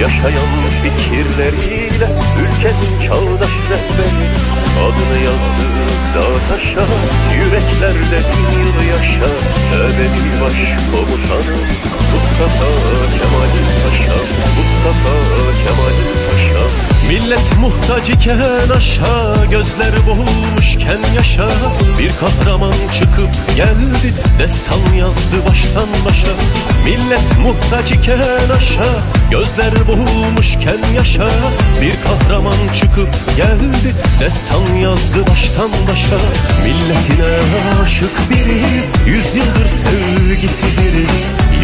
Yaşayan fikirleriyle ülkenin çağdaş rehberi. Adını yazdık dağ taşa Yüreklerde bin yıl yaşa Ebedi başkomutanım Mustafa Kemal Paşa. Mustafa Kemal Paşa. Millet muhtaç iken aşağı Gözler boğulmuşken yaşa. Bir kahraman çıkıp geldi Destan yazdı baştan başa Millet muhtaç iken aşağı Gözler boğulmuşken yaşa. Bir kahraman çıkıp geldi Destan yazdı baştan başa. Milletine aşık biri Yüzyıldır sevgisi biri.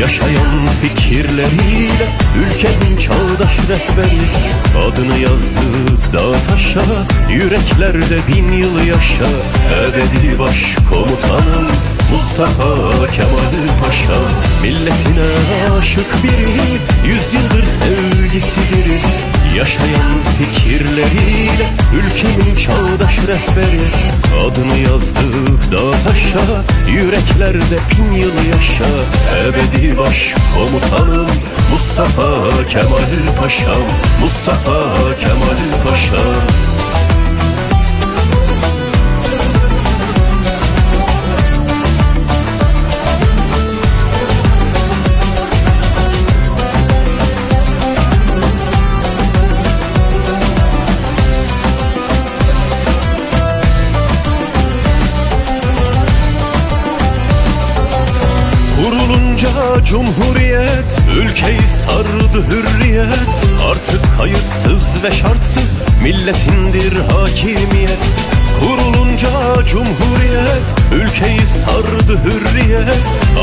Yaşayan fikirleriyle Ülkenin çağdaş rehberi. Adını yazdık dağ taşa Yüreklerde bin yıl yaşa. Ebedi başkomutanım Mustafa Kemal Paşa Milletine aşık biri Yüzyıldır sevgisi biri Yaşayan fikirleriyle Ülkenin çağdaş rehberi. Adını yazdık dağ taşa Yüreklerde bin yıl yaşa. Ebedi başkomutanım Mustafa Kemal Paşa Mustafa Kemal Paşa Kurulunca cumhuriyet Ülkeyi sardı hürriyet. Artık kayıtsız ve şartsız Milletindir hakimiyet. Kurulunca cumhuriyet Ülkeyi sardı hürriyet.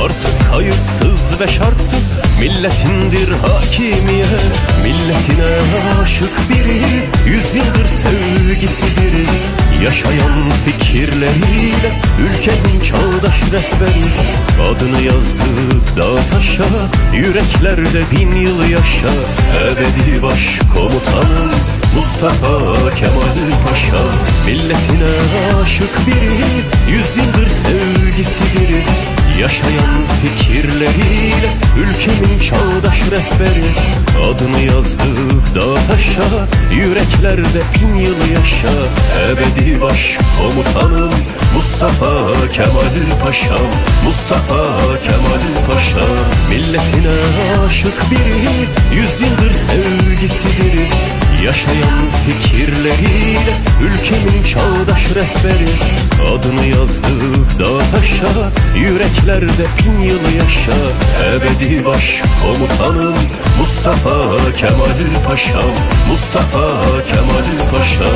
Artık kayıtsız ve şartsız Milletindir hakimiyet. Milletine aşık biri Yüzyıldır sevgisi Yaşayan fikirleriyle Ülkenin çağdaş rehberi Adını yazdık dağ taşa Yüreklerde bin yıl yaşa. Ebedi başkomutanım Mustafa Kemal Paşa. Milletine aşık biri Yüzyıldır sevgisi biri. Yaşayan fikirleriyle Ülkenin çağdaş rehberi Adını yazdık dağ taşa. Yüreklerde bin yıl yaşa Ebedi başkomutanım Mustafa Kemal Paşa. Mustafa Kemal Paşa Milletine aşık biri Yüzyıldır sevgisi biri Yaşayan fikirleriyle Ülkenin çağdaş rehberi Adını yazdık dağ taşa Yüreklerde bin yıl yaşa. Ebedi başkomutanım Mustafa Kemal Paşa Mustafa Kemal Paşa